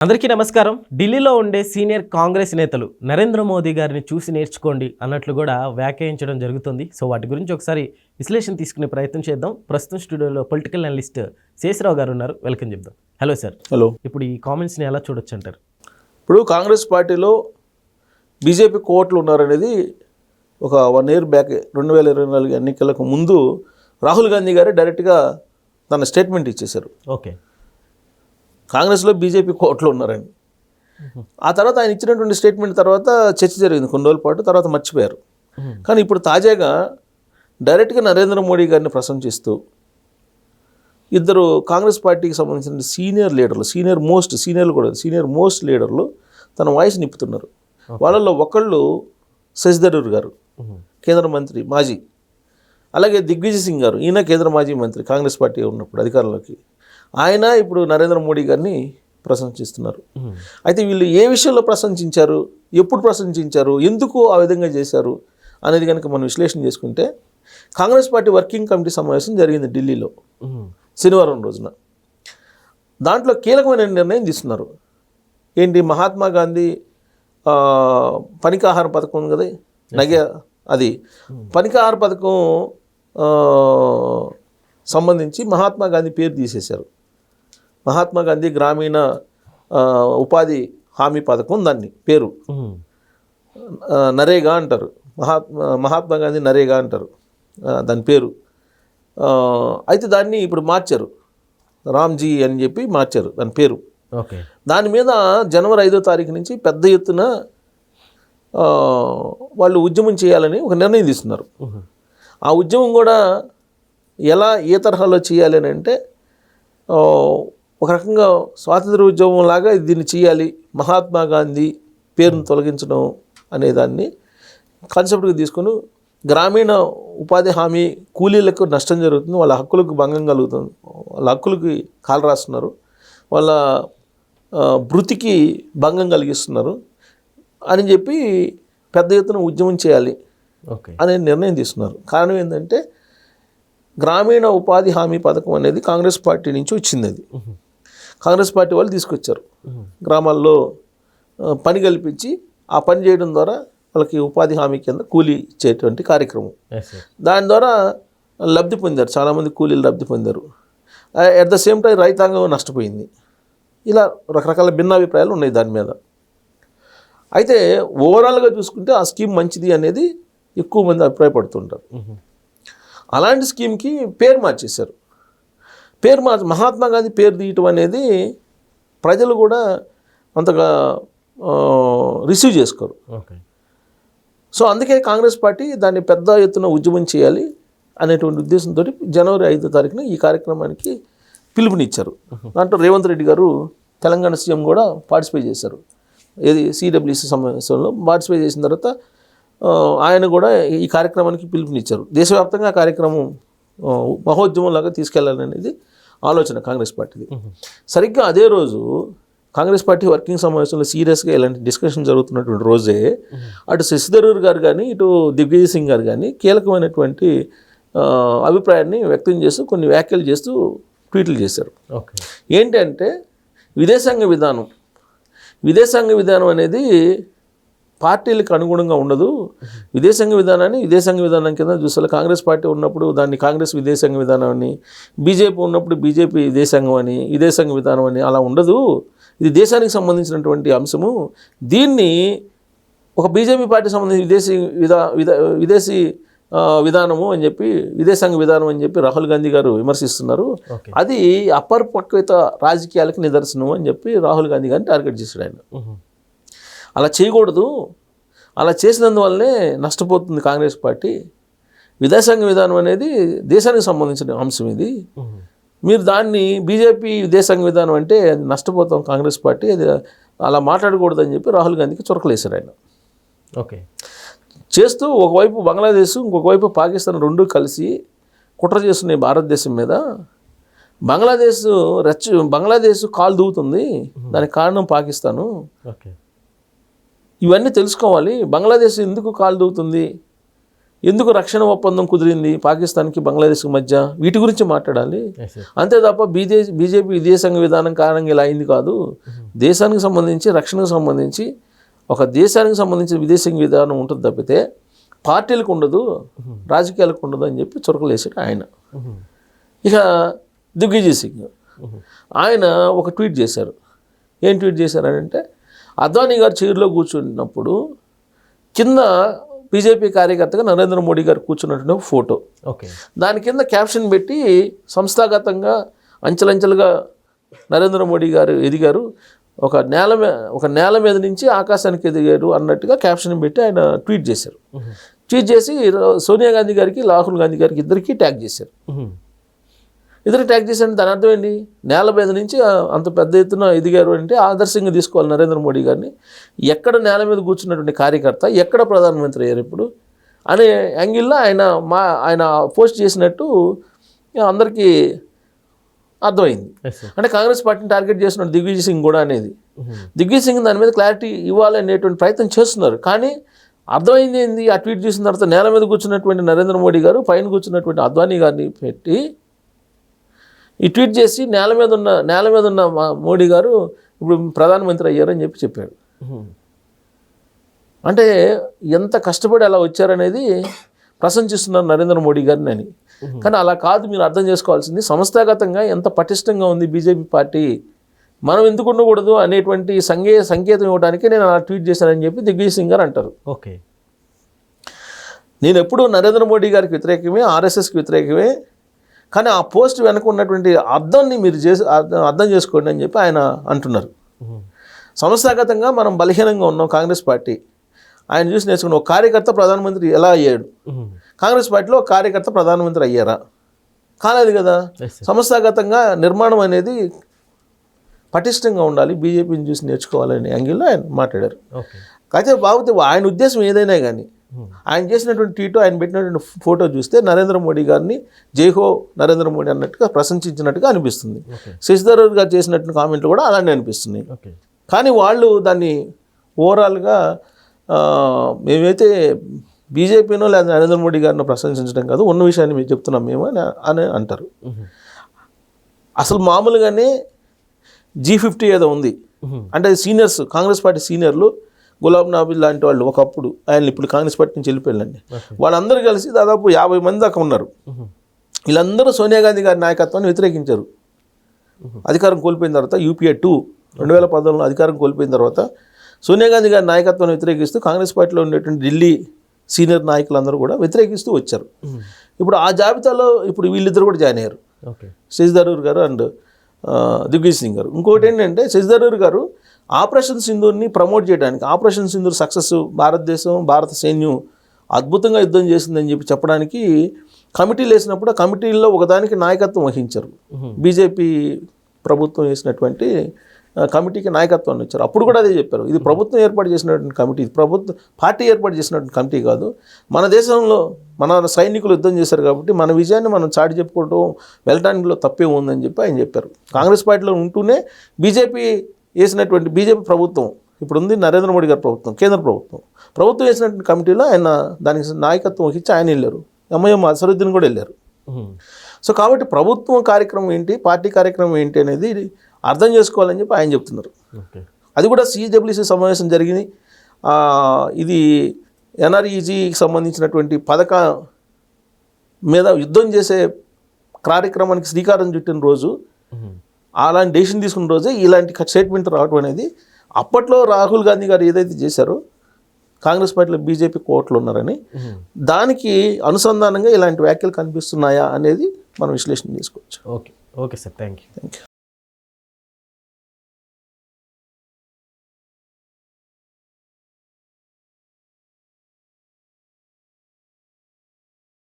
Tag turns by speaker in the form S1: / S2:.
S1: అందరికీ నమస్కారం. ఢిల్లీలో ఉండే సీనియర్ కాంగ్రెస్ నేతలు నరేంద్ర మోదీ గారిని చూసి నేర్చుకోండి అన్నట్లు కూడా వ్యాఖ్యానించడం జరుగుతుంది. సో వాటి గురించి ఒకసారి విశ్లేషణ తీసుకునే ప్రయత్నం చేద్దాం. ప్రస్తుతం స్టూడియోలో పొలిటికల్ అనలిస్ట్ శేషరావు గారు ఉన్నారు. వెల్కమ్ చెప్దాం. Hello sir.
S2: హలో.
S1: ఇప్పుడు ఈ కామెంట్స్ని ఎలా చూడొచ్చు అంటారు?
S2: ఇప్పుడు కాంగ్రెస్ పార్టీలో బీజేపీ కోట్లు ఉన్నారనేది ఒక వన్ ఇయర్ బ్యాక్ రెండు వేల ఇరవై నాలుగు ఎన్నికలకు ముందు రాహుల్ గాంధీ గారు డైరెక్ట్గా తన స్టేట్మెంట్ ఇచ్చేశారు.
S1: ఓకే.
S2: కాంగ్రెస్లో బీజేపీ కోట్లు ఉన్నారని ఆ తర్వాత ఆయన ఇచ్చినటువంటి స్టేట్మెంట్ తర్వాత చర్చ జరిగింది కొన్ని రోజుల పాటు తర్వాత మర్చిపోయారు. కానీ ఇప్పుడు తాజాగా డైరెక్ట్గా నరేంద్ర మోడీ గారిని ప్రశంసిస్తూ ఇద్దరు కాంగ్రెస్ పార్టీకి సంబంధించిన సీనియర్ లీడర్లు సీనియర్ మోస్ట్ సీనియర్లు కూడా సీనియర్ మోస్ట్ లీడర్లు తన వాయిస్ నింపుతున్నారు. వాళ్ళల్లో ఒకళ్ళు శశిధరూర్ గారు కేంద్ర మంత్రి మాజీ. అలాగే దిగ్విజయ్ సింగ్ గారు ఈయన కేంద్ర మాజీ మంత్రి కాంగ్రెస్ పార్టీ ఉన్నప్పుడు అధికారంలోకి ఆయన ఇప్పుడు నరేంద్ర మోడీ గారిని ప్రశంసిస్తున్నారు. అయితే వీళ్ళు ఏ విషయంలో ప్రశంసించారు? ఎప్పుడు ప్రశంసించారు? ఎందుకు ఆ విధంగా చేశారు? అనేది కనుక మనం విశ్లేషణ చేసుకుంటే కాంగ్రెస్ పార్టీ వర్కింగ్ కమిటీ సమావేశం జరిగింది ఢిల్లీలో శనివారం రోజున. దాంట్లో కీలకమైన నిర్ణయం తీసుకున్నారు. ఏంటి? మహాత్మా గాంధీ పనికాహార పథకం ఉంది కదా? నగ అది. పనికాహార పథకం సంబంధించి మహాత్మా గాంధీ పేరు తీసేశారు. మహాత్మా గాంధీ గ్రామీణ ఉపాధి హామీ పథకం దాన్ని పేరు. నరేగా అంటారు. మహాత్మా మహాత్మా గాంధీ నరేగా అంటారు. దాని పేరు. అయితే దాన్ని ఇప్పుడు మార్చారు. రామ్జీ అని చెప్పి మార్చారు దాని పేరు.
S1: ఓకే.
S2: దాని మీద జనవరి ఐదో తారీఖు నుంచి పెద్ద ఎత్తున వాళ్ళు ఉద్యమం చేయాలని ఒక నిర్ణయం తీసుకున్నారు. ఆ ఉద్యమం కూడా ఎలా ఏ తరహాలో చేయాలి అని అంటే ఒక రకంగా స్వాతంత్ర ఉద్యమం లాగా దీన్ని చేయాలి. మహాత్మా గాంధీ పేరును తొలగించడం అనే దాన్ని కాన్సెప్ట్గా తీసుకొని గ్రామీణ ఉపాధి హామీ కూలీలకు నష్టం జరుగుతుంది. వాళ్ళ హక్కులకు భంగం కలుగుతుంది. వాళ్ళ హక్కులకి కాలు రాస్తున్నారు. వాళ్ళ భృతికి భంగం కలిగిస్తున్నారు అని చెప్పి పెద్ద ఎత్తున ఉద్యమం చేయాలి
S1: ఓకే.
S2: అనే నిర్ణయం తీసుకున్నారు. కారణం ఏంటంటే గ్రామీణ ఉపాధి హామీ పథకం అనేది కాంగ్రెస్ పార్టీ నుంచి వచ్చింది అది. కాంగ్రెస్ పార్టీ వాళ్ళు తీసుకొచ్చారు. గ్రామాల్లో పని కల్పించి ఆ పని చేయడం ద్వారా వాళ్ళకి ఉపాధి హామీ కింద కూలీ ఇచ్చేటువంటి కార్యక్రమం. దాని ద్వారా లబ్ధి పొందారు. చాలామంది కూలీలు లబ్ధి పొందారు. అట్ ద సేమ్ టైం రైతాంగం నష్టపోయింది. ఇలా రకరకాల భిన్నాభిప్రాయాలు ఉన్నాయి దాని మీద. అయితే ఓవరాల్గా చూసుకుంటే ఆ స్కీమ్ మంచిది అనేది ఎక్కువ మంది అభిప్రాయపడుతుంటారు. అలాంటి స్కీమ్కి పేరు మార్చేశారు. పేరు మార్చి మహాత్మా గాంధీ పేరు తీయటం అనేది ప్రజలు కూడా అంతగా రిసీవ్ చేసుకోరు.
S1: ఓకే.
S2: సో అందుకే కాంగ్రెస్ పార్టీ దాన్ని పెద్ద ఎత్తున ఉద్యమం చేయాలి అనేటువంటి ఉద్దేశంతో జనవరి ఐదో తారీఖున ఈ కార్యక్రమానికి పిలుపునిచ్చారు. దాంట్లో రేవంత్ రెడ్డి గారు తెలంగాణ సీఎం కూడా పార్టిసిపేట్ చేశారు. ఏది సిడబ్ల్యూసి సమావేశంలో పార్టిసిపేట్ చేసిన తర్వాత ఆయన కూడా ఈ కార్యక్రమానికి పిలుపునిచ్చారు. దేశవ్యాప్తంగా ఆ కార్యక్రమం మహోద్యమంలాగా తీసుకెళ్ళాలనేది ఆలోచన కాంగ్రెస్ పార్టీది. సరిగ్గా అదే రోజు కాంగ్రెస్ పార్టీ వర్కింగ్ సమావేశంలో సీరియస్గా ఇలాంటి డిస్కషన్ జరుగుతున్నటువంటి రోజే అటు శశిధరూర్ గారు కానీ ఇటు దిగ్విజయ్ సింగ్ గారు కానీ కీలకమైనటువంటి అభిప్రాయాన్ని వ్యక్తం చేస్తూ కొన్ని వ్యాఖ్యలు చేస్తూ ట్వీట్లు చేశారు.
S1: ఓకే.
S2: ఏంటంటే విదేశాంగ విధానం విదేశాంగ విధానం అనేది పార్టీలకు అనుగుణంగా ఉండదు. విదేశాంగ విధానాన్ని విదేశాంగ విధానం కింద చూస్తారు కాంగ్రెస్ పార్టీ ఉన్నప్పుడు దాన్ని కాంగ్రెస్ విదేశాంగ విధానం అని బీజేపీ ఉన్నప్పుడు బీజేపీ విదేశాంగం అని విదేశాంగ విధానం అని అలా ఉండదు. ఇది దేశానికి సంబంధించినటువంటి అంశము. దీన్ని ఒక బీజేపీ పార్టీ సంబంధించి విదేశీ విధా విధా విదేశీ విధానము అని చెప్పి విదేశాంగ విధానం అని చెప్పి రాహుల్ గాంధీ గారు విమర్శిస్తున్నారు. అది అపరిపక్వత రాజకీయాలకు నిదర్శనం అని చెప్పి రాహుల్ గాంధీ గారిని టార్గెట్ చేశాడు ఆయన. అలా చేయకూడదు. అలా చేసినందువల్లనే నష్టపోతుంది కాంగ్రెస్ పార్టీ. విదేశాంగ విధానం అనేది దేశానికి సంబంధించిన అంశం ఇది. మీరు దాన్ని బీజేపీ విదేశాంగ విధానం అంటే అది నష్టపోతాం కాంగ్రెస్ పార్టీ అది అలా మాట్లాడకూడదని చెప్పి రాహుల్ గాంధీకి చొరకలేశారు ఆయన.
S1: ఓకే.
S2: చేస్తూ ఒకవైపు బంగ్లాదేశ్ ఇంకొక వైపు పాకిస్తాన్ రెండు కలిసి కుట్ర చేస్తున్నాయి భారతదేశం మీద. బంగ్లాదేశ్ రెచ్చ బంగ్లాదేశ్ కాలు దూవుతుంది దానికి కారణం పాకిస్తాను.
S1: ఓకే.
S2: ఇవన్నీ తెలుసుకోవాలి. బంగ్లాదేశ్ ఎందుకు కాలు దూవుతుంది ఎందుకు రక్షణ ఒప్పందం కుదిరింది? పాకిస్తాన్కి బంగ్లాదేశ్కి మధ్య? వీటి గురించి మాట్లాడాలి. అంతే తప్ప బీజే బీజేపీ విదేశాంగ విధానం కారణంగా ఇలా అయింది కాదు. దేశానికి సంబంధించి రక్షణకు సంబంధించి ఒక దేశానికి సంబంధించిన విదేశాంగ విధానం ఉంటుంది తప్పితే పార్టీలకు ఉండదు రాజకీయాలకు ఉండదు అని చెప్పి చురకలేసాడు ఆయన.
S1: Mhm.
S2: ఇక దిగ్విజయ్ సింగ్. ఆయన ఒక ట్వీట్ చేశారు. ఏం ట్వీట్ చేశారంటే అద్వానీ గారు చైర్లో కూర్చున్నప్పుడు కింద బీజేపీ కార్యకర్తగా నరేంద్ర మోడీ గారు కూర్చున్నటువంటి ఒక ఫోటో.
S1: ఓకే.
S2: దాని కింద క్యాప్షన్ పెట్టి సంస్థాగతంగా అంచెలంచెలుగా నరేంద్ర మోడీ గారు ఎదిగారు. ఒక నేల మీద ఒక నేల మీద నుంచి ఆకాశానికి ఎదిగారు అన్నట్టుగా క్యాప్షన్ పెట్టి ఆయన ట్వీట్ చేశారు. ట్వీట్ చేసి సోనియా గాంధీ గారికి రాహుల్ గాంధీ గారికి ఇద్దరికి ట్యాగ్ చేశారు.
S1: Mhm.
S2: ఇద్దరు ట్యాగ్ చేశారు దాని అర్థం ఏంటి నేల మీద నుంచి అంత పెద్ద ఎత్తున ఎదిగారు అంటే ఆదర్శంగా తీసుకోవాలి నరేంద్ర మోడీ గారిని ఎక్కడ నేల మీద కూర్చున్నటువంటి కార్యకర్త ఎక్కడ ప్రధానమంత్రి అయ్యారు ఇప్పుడు అనే యాంగిల్లో ఆయన మా ఆయన పోస్ట్ చేసినట్టు అందరికీ అర్థమైంది. అంటే కాంగ్రెస్ పార్టీని టార్గెట్ చేస్తున్నాడు దిగ్విజయ్ సింగ్ కూడా అనేది. దిగ్విజయ్ సింగ్ దాని మీద క్లారిటీ ఇవ్వాలనేటువంటి ప్రయత్నం చేస్తున్నారు కానీ అర్థమైంది ఏంది ఆ ట్వీట్ చేసిన తర్వాత నేల మీద కూర్చున్నటువంటి నరేంద్ర మోడీ గారు పైన కూర్చున్నటువంటి అద్వానీ గారిని పెట్టి ఈ ట్వీట్ చేసి నేల మీద ఉన్న నేల మీద ఉన్న మా- మోడీ గారు ఇప్పుడు ప్రధానమంత్రి అయ్యారని చెప్పి చెప్పాడు. అంటే ఎంత కష్టపడి అలా వచ్చారనేది ప్రశంసిస్తున్నారు నరేంద్ర మోడీ గారిని అని. కానీ అలా కాదు మీరు అర్థం చేసుకోవాల్సింది సంస్థాగతంగా ఎంత పటిష్టంగా ఉంది బీజేపీ పార్టీ మనం ఎందుకు ఉండకూడదు అనేటువంటి సంగే సంకేతం ఇవ్వడానికి నేను అలా ట్వీట్ చేశానని చెప్పి దిగ్విజయ్ సింగ్ గారు అంటారు.
S1: ఓకే.
S2: నేను ఎప్పుడూ నరేంద్ర మోడీ గారికి వ్యతిరేకమే ఆర్ఎస్ఎస్కి వ్యతిరేకమే కానీ ఆ పోస్ట్ వెనక ఉన్నటువంటి అర్థాన్ని మీరు చేసి అర్థం చేసుకోండి అని చెప్పి ఆయన అంటున్నారు. సంస్థాగతంగా మనం బలహీనంగా ఉన్నాం కాంగ్రెస్ పార్టీ ఆయన చూసి నేర్చుకున్న ఒక కార్యకర్త ప్రధానమంత్రి ఎలా అయ్యాడు. కాంగ్రెస్ పార్టీలో ఒక కార్యకర్త ప్రధానమంత్రి అయ్యారా కాలేదు కదా. సంస్థాగతంగా నిర్మాణం అనేది పటిష్టంగా ఉండాలి బీజేపీని చూసి నేర్చుకోవాలనే యాంగిల్లో ఆయన మాట్లాడారు అయితే బాబు ఆయన ఉద్దేశం ఏదైనా కానీ ఆయన చేసినటువంటి ట్వీట్ ఆయన పెట్టినటువంటి ఫోటో చూస్తే నరేంద్ర మోడీ గారిని జైహో నరేంద్ర మోడీ అన్నట్టుగా ప్రశంసించినట్టుగా అనిపిస్తుంది.
S1: ఓకే.
S2: శశిధర్ గారు చేసినటువంటి కామెంట్లు కూడా అలానే అనిపిస్తున్నాయి. కానీ వాళ్ళు దాన్ని ఓవరాల్గా మేమైతే బీజేపీనో లేదా నరేంద్ర మోడీ గారిని ప్రశంసించడం కాదు ఉన్న విషయాన్ని మేము చెప్తున్నాం మేము అని అని అంటారు. అసలు మామూలుగానే జీ ఫిఫ్టీ ఏదో ఉంది. అంటే సీనియర్స్ కాంగ్రెస్ పార్టీ సీనియర్లు గులాబ్ నబీ లాంటి వాళ్ళు ఒకప్పుడు ఆయన ఇప్పుడు కాంగ్రెస్ పార్టీ నుంచి వెళ్ళిపోయారండి. వాళ్ళందరూ కలిసి దాదాపు యాభై మంది దాకా ఉన్నారు. వీళ్ళందరూ సోనియా గాంధీ గారి నాయకత్వాన్ని వ్యతిరేకించారు. అధికారం కోల్పోయిన తర్వాత యూపీఏ టూ రెండు వేల పద్నాలుగులో అధికారం కోల్పోయిన తర్వాత సోనియా గాంధీ గారి నాయకత్వాన్ని వ్యతిరేకిస్తూ కాంగ్రెస్ పార్టీలో ఉండేటువంటి ఢిల్లీ సీనియర్ నాయకులందరూ కూడా వ్యతిరేకిస్తూ వచ్చారు. ఇప్పుడు ఆ జాబితాలో ఇప్పుడు వీళ్ళిద్దరు కూడా జాయిన్ అయ్యారు. శశి థరూర్ గారు అండ్ దిగ్విజయ్ సింగ్ గారు. ఇంకోటి ఏంటంటే శశి థరూర్ గారు ఆపరేషన్ సింధూర్ని ప్రమోట్ చేయడానికి ఆపరేషన్ సింధూర్ సక్సెస్ భారతదేశం భారత సైన్యం అద్భుతంగా యుద్ధం చేసిందని చెప్పి చెప్పడానికి కమిటీలు వేసినప్పుడు ఆ కమిటీల్లో ఒకదానికి నాయకత్వం వహించారు. బీజేపీ ప్రభుత్వం వేసినటువంటి కమిటీకి నాయకత్వాన్ని ఇచ్చారు. అప్పుడు కూడా అదే చెప్పారు. ఇది ప్రభుత్వం ఏర్పాటు చేసినటువంటి కమిటీ. ఇది ప్రభుత్వం పార్టీ ఏర్పాటు చేసినటువంటి కమిటీ కాదు. మన దేశంలో మన సైనికులు యుద్ధం చేశారు కాబట్టి మన విజయాన్ని మనం చాటి చెప్పుకోవడం వెళ్ళడానికిలో తప్పే ఉందని చెప్పి ఆయన చెప్పారు. కాంగ్రెస్ పార్టీలో ఉంటూనే బీజేపీ వేసినటువంటి బీజేపీ ప్రభుత్వం ఇప్పుడు ఉంది నరేంద్ర మోడీ గారి ప్రభుత్వం కేంద్ర ప్రభుత్వం. ప్రభుత్వం వేసినటువంటి కమిటీలో ఆయన దానికి నాయకత్వం వహించి ఆయన వెళ్ళారు. ఎంఐఎం అసరుద్దీన్ కూడా వెళ్ళారు. సో కాబట్టి ప్రభుత్వం కార్యక్రమం ఏంటి పార్టీ కార్యక్రమం ఏంటి అనేది అర్థం చేసుకోవాలని చెప్పి ఆయన చెప్తున్నారు. అది కూడా సిడబ్ల్యూసీ సమావేశం జరిగింది. ఇది ఎన్ఆర్ఈజీకి సంబంధించినటువంటి పథక మీద యుద్ధం చేసే కార్యక్రమానికి శ్రీకారం చుట్టిన రోజు. అలాంటి డెసిషన్ తీసుకున్న రోజే ఇలాంటి స్టేట్మెంట్ రావడం అనేది అప్పట్లో రాహుల్ గాంధీ గారు ఏదైతే చేశారో కాంగ్రెస్ పార్టీలో బీజేపీ కోట్లు ఉన్నారని. దానికి అనుసంధానంగా ఇలాంటి వ్యాఖ్యలు కనిపిస్తున్నాయా అనేది మనం విశ్లేషణ చేసుకోవచ్చు.
S1: Okay. Okay sir. Thank you
S2: thank you